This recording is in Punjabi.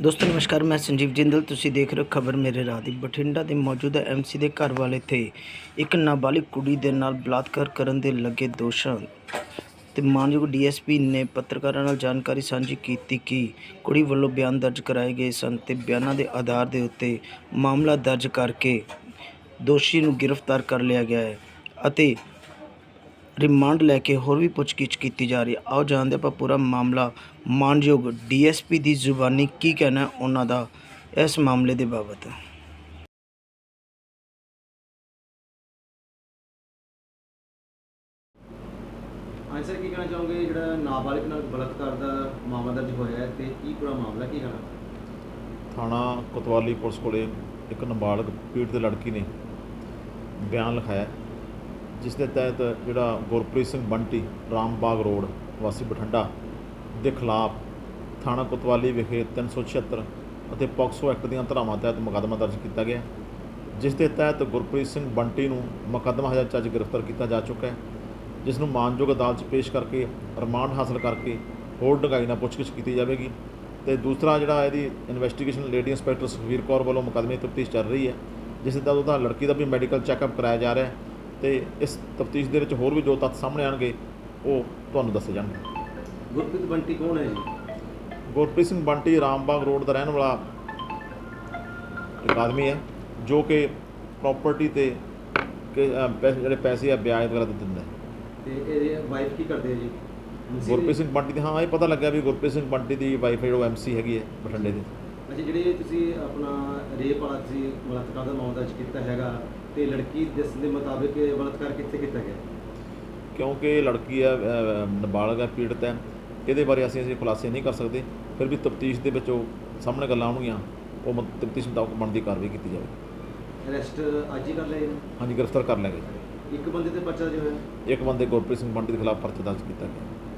ਦੋਸਤੋ, ਨਮਸਕਾਰ, ਮੈਂ ਸੰਜੀਵ ਜਿੰਦਲ। ਤੁਸੀਂ ਦੇਖ ਰਹੇ ਹੋ ਖਬਰ ਮੇਰੇ ਰਾਹ ਦੀ। ਬਠਿੰਡਾ ਦੇ ਮੌਜੂਦਾ ਐਮਸੀ ਦੇ ਘਰ ਵਾਲੇ ਤੇ ਇੱਕ ਨਾਬਾਲਿਗ ਕੁੜੀ ਦੇ ਨਾਲ ਬਲਾਤਕਾਰ ਕਰਨ ਦੇ ਲੱਗੇ ਦੋਸ਼ਾਂ ਤੇ ਮਾਨਯੋਗ ਡੀਐਸਪੀ ਨੇ ਪੱਤਰਕਾਰਾਂ ਨਾਲ ਜਾਣਕਾਰੀ ਸਾਂਝੀ ਕੀਤੀ ਕਿ ਕੁੜੀ ਵੱਲੋਂ ਬਿਆਨ ਦਰਜ ਕਰਾਏ ਗਏ ਸਨ ਤੇ ਬਿਆਨਾਂ ਦੇ ਆਧਾਰ ਦੇ ਉੱਤੇ ਮਾਮਲਾ ਦਰਜ ਕਰਕੇ ਦੋਸ਼ੀ ਨੂੰ ਗ੍ਰਿਫਤਾਰ ਕਰ ਲਿਆ ਗਿਆ ਹੈ ਅਤੇ ਰਿਮਾਂਡ ਲੈ ਕੇ ਹੋਰ ਵੀ ਪੁੱਛਗਿੱਛ ਕੀਤੀ ਜਾ ਰਹੀ ਹੈ। ਆਓ ਜਾਣਦੇ ਆਪਾਂ ਪੂਰਾ ਮਾਮਲਾ ਮਾਨਯੋਗ ਡੀਐਸਪੀ ਦੀ ਜ਼ੁਬਾਨੀ ਕੀ ਕਹਿਣਾ ਉਹਨਾਂ ਦਾ ਇਸ ਮਾਮਲੇ ਦੇ ਬਾਬਤ। ਹਾਂਜੀ ਸਰ ਕੀ ਕਹਿਣਾ ਚਾਹੋਗੇ? ਜਿਹੜਾ ਨਾਬਾਲਿਗ ਨਾਲ ਬਲਾਤਕਾਰ ਦਾ ਮਾਮਲਾ ਦਰਜ ਹੋਇਆ ਹੈ ਤੇ ਕੀ ਪੂਰਾ ਮਾਮਲਾ ਕੀ ਕਹਿਣਾ? ਥਾਣਾ ਕੋਤਵਾਲੀ ਪੁਲਿਸ ਕੋਲੇ ਇੱਕ ਨਾਬਾਲਗ ਪੀੜਤ ਲੜਕੀ ਨੇ ਬਿਆਨ ਲਿਖਾਇਆ ਜਿਸ ਦੇ ਤਹਿਤ ਜਿਹੜਾ ਗੁਰਪ੍ਰੀਤ ਸਿੰਘ ਬੰਟੀ, ਰਾਮਬਾਗ ਰੋਡ, ਵਾਸੀ ਬਠਿੰਡਾ ਦੇ ਖਿਲਾਫ ਥਾਣਾ ਕੋਤਵਾਲੀ ਵਿਖੇ 376 ਅਤੇ ਪੋਕਸੋ ਐਕਟ ਦੀਆਂ ਧਾਰਾਵਾਂ ਤਹਿਤ ਮੁਕੱਦਮਾ ਦਰਜ ਕੀਤਾ ਗਿਆ। ਜਿਸ ਦੇ ਤਹਿਤ ਗੁਰਪ੍ਰੀਤ ਸਿੰਘ ਬੰਟੀ ਨੂੰ ਮੁਕੱਦਮਾ ਹਜ਼ਾਰ ਚੱਜ ਗ੍ਰਿਫਤਾਰ ਕੀਤਾ ਜਾ ਚੁੱਕਾ ਹੈ, ਜਿਸ ਨੂੰ ਮਾਨਯੋਗ ਅਦਾਲਤ 'ਚ ਪੇਸ਼ ਕਰਕੇ ਰਿਮਾਂਡ ਹਾਸਲ ਕਰਕੇ ਹੋਰ ਡੂੰਘਾਈ ਨਾਲ ਪੁੱਛਗਿੱਛ ਕੀਤੀ ਜਾਵੇਗੀ। ਤੇ ਦੂਸਰਾ ਜਿਹੜਾ ਇਹਦੀ investigation lady inspector Sukhveer Kaur ਵੱਲੋਂ ਮੁਕੱਦਮੇ ਦੀ ਤਫਤੀਸ਼ ਚੱਲ ਰਹੀ ਹੈ, ਜਿਸ ਦੇ ਤਹਿਤ ਉਹਦਾ ਲੜਕੀ ਦਾ ਵੀ ਮੈਡੀਕਲ ਚੈੱਕਅਪ ਕਰਾਇਆ ਜਾ ਰਿਹਾ ਹੈ। ਤੇ ਇਸ ਤਫਤੀਸ਼ ਦੇ ਵਿੱਚ ਹੋਰ ਵੀ ਜੋ ਤੱਥ ਸਾਹਮਣੇ ਆਣਗੇ ਉਹ ਤੁਹਾਨੂੰ ਦੱਸੇ ਜਾਣਗੇ। ਗੁਰਪ੍ਰੀਤ ਬੰਟੀ ਕੌਣ ਹੈ ਜੀ? ਗੁਰਪ੍ਰੀਤ ਸਿੰਘ ਬੰਟੀ ਰਾਮਬਾਗ ਰੋਡ ਦਾ ਰਹਿਣ ਵਾਲਾ ਇੱਕ ਆਦਮੀ ਹੈ ਜੋ ਕਿ ਪ੍ਰਾਪਰਟੀ ਤੇ ਜਿਹੜੇ ਪੈਸੇ ਆ ਵਿਆਜ ਵਗੈਰਾ ਦਿੰਦਾ ਹੈ। ਤੇ ਇਹਦੇ ਵਾਈਫ ਕੀ ਕਰਦੇ ਆ ਜੀ? ਗੁਰਪ੍ਰੀਤ ਸਿੰਘ ਬੰਟੀ ਦੀ ਹਾਂ ਇਹ ਪਤਾ ਲੱਗਿਆ ਵੀ ਗੁਰਪ੍ਰੀਤ ਸਿੰਘ ਬੰਟੀ ਦੀ ਵਾਈਫ ਜਿਹੜਾ ਐਮਸੀ ਹੈਗੀ ਹੈ ਬਠਿੰਡੇ ਦੀ। ਅੱਛਾ ਜਿਹੜੇ ਤੁਸੀਂ ਆਪਣਾ ਰੇਪ ਵਾਲਾ ਤੁਸੀਂ ਬਲਾਤਕਾਰ ਦਾ ਮਾਮਲਾ ਦਰਜ ਕੀਤਾ ਹੈਗਾ ਤੇ ਲੜਕੀ ਜਿਸ ਦੇ ਮੁਤਾਬਿਕ ਇਹ ਬਲਾਤਕਾਰ ਕਿੱਥੇ ਕੀਤਾ ਗਿਆ? ਕਿਉਂਕਿ ਲੜਕੀ ਹੈ ਨਾਬਾਲਗ ਹੈ ਪੀੜਤ ਹੈ। ਇਹਦੇ ਬਾਰੇ ਅਸੀਂ ਅਸੀਂ ਖੁਲਾਸੇ ਨਹੀਂ ਕਰ ਸਕਦੇ। ਫਿਰ ਵੀ ਤਫਤੀਸ਼ ਦੇ ਵਿੱਚ ਉਹ ਸਾਹਮਣੇ ਗੱਲਾਂ ਆਉਣਗੀਆਂ। ਉਹ ਤਫਤੀਸ਼ ਮੁਤਾਬਕ ਬਣਦੀ ਕਾਰਵਾਈ ਕੀਤੀ ਜਾਵੇ। ਅਰੈਸਟ ਅੱਜ ਹੀ ਕਰ ਜੀ ਹਾਂਜੀ ਗ੍ਰਿਫਤਾਰ ਕਰ ਲਿਆ ਗਿਆ। ਇੱਕ ਬੰਦੇ ਤੇ ਪਰਚਾ ਜੋ ਹੈ ਇੱਕ ਬੰਦੇ ਗੁਰਪ੍ਰੀਤ ਸਿੰਘ ਬੰਟੀ ਦੇ ਖਿਲਾਫ ਪਰਚਾ ਦਰਜ ਕੀਤਾ ਗਿਆ।